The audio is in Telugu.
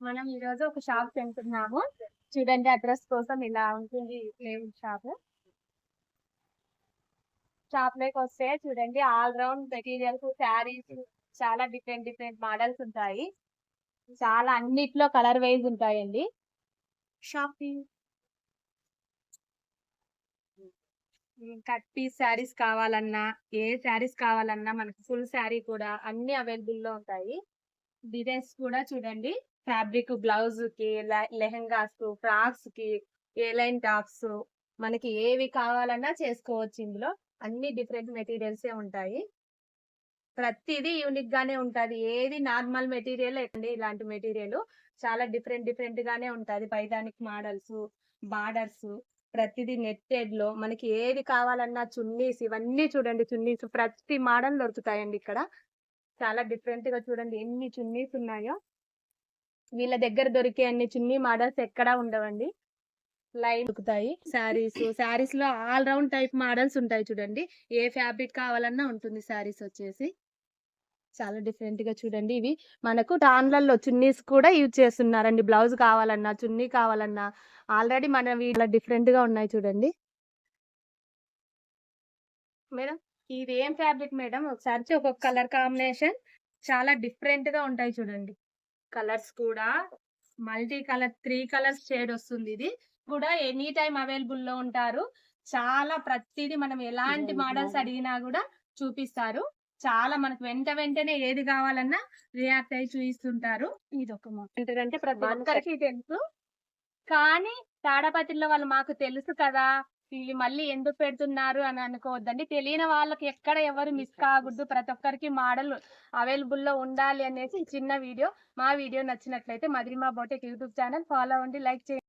మనం ఈ రోజు ఒక షాప్ తింటున్నాము. చూడండి అడ్రస్ కోసం ఇలా ఉంటుంది ప్లేవుడ్ షాప్. షాప్లోకి వస్తే చూడండి ఆల్ రౌండ్ మెటీరియల్స్ శారీస్ చాలా డిఫరెంట్ డిఫరెంట్ మోడల్స్ ఉంటాయి. చాలా అన్నిట్లో కలర్ వైజ్ ఉంటాయండి. షాపింగ్ కట్ పీస్ శారీస్ కావాలన్నా ఏ శారీస్ కావాలన్నా మనకి ఫుల్ శారీ కూడా అన్ని అవైలబుల్లో ఉంటాయి. డిజైన్స్ కూడా చూడండి. ఫ్యాబ్రిక్ బ్లౌజ్కి లెహంగాస్ ఫ్రాక్స్కి ఏ లైన్ టాప్స్ మనకి ఏవి కావాలన్నా చేసుకోవచ్చు ఇందులో. అన్ని డిఫరెంట్ మెటీరియల్స్ ఉంటాయి. ప్రతిదీ యూనిక్ గానే ఉంటది. ఏది నార్మల్ మెటీరియల్ అండి ఇలాంటి మెటీరియల్ చాలా డిఫరెంట్ డిఫరెంట్ గానే ఉంటది. పైదానికి మోడల్స్ బార్డర్స్ ప్రతిదీ నెట్టెడ్లో. మనకి ఏది కావాలన్నా చున్నీస్ ఇవన్నీ చూడండి. చున్నీస్ ప్రతి మోడల్ దొరుకుతాయండి ఇక్కడ. చాలా డిఫరెంట్గా చూడండి. ఎన్ని చున్నీస్ ఉన్నాయో. వీళ్ళ దగ్గర దొరికే అన్ని చున్నీ మోడల్స్ ఎక్కడా ఉండవండి. లైన్ దొరుకుతాయి. శారీస్ శారీస్లో ఆల్ రౌండ్ టైప్ మోడల్స్ ఉంటాయి చూడండి. ఏ ఫ్యాబ్రిక్ కావాలన్నా ఉంటుంది శారీస్ వచ్చేసి. చాలా డిఫరెంట్గా చూడండి ఇవి. మనకు టాన్లలో చున్నీస్ కూడా యూజ్ చేస్తున్నారండి. బ్లౌజ్ కావాలన్నా చున్నీ కావాలన్నా. ఆల్రెడీ మన వీళ్ళ డిఫరెంట్గా ఉన్నాయి చూడండి. మేడం ఇది ఏం ఫ్యాబ్రిక్ మేడం? ఒకసారి ఒక్కొక్క కలర్ కాంబినేషన్ చాలా డిఫరెంట్గా ఉంటాయి చూడండి. కలర్స్ కూడా multi colour three colours shade వస్తుంది ఇది. కూడా ఎనీ టైం అవైలబుల్లో ఉంటారు. చాలా ప్రతిదీ మనం ఎలాంటి మోడల్స్ అడిగినా కూడా చూపిస్తారు. చాలా మనకు వెంట వెంటనే ఏది కావాలన్నా రియాక్ట్ అయి చూపిస్తుంటారు ఇది ఒక ఏంటంటే ప్రతి ఒక్కరికి తెలుసు. కానీ తాడపత్రిలో వాళ్ళు మాకు తెలుసు కదా ఇవి మళ్ళీ ఎందుకు పెడుతున్నారు అని అనుకోవద్దండి. తెలియని వాళ్ళకి ఎక్కడ ఎవరు మిస్ కాకూడదు. ప్రతి ఒక్కరికి మోడల్ అవైలబుల్లో ఉండాలి అనేసి చిన్న వీడియో. మా వీడియో నచ్చినట్లయితే Madhurima boutique YouTube channel follow అవ్వండి. లైక్ చేయండి.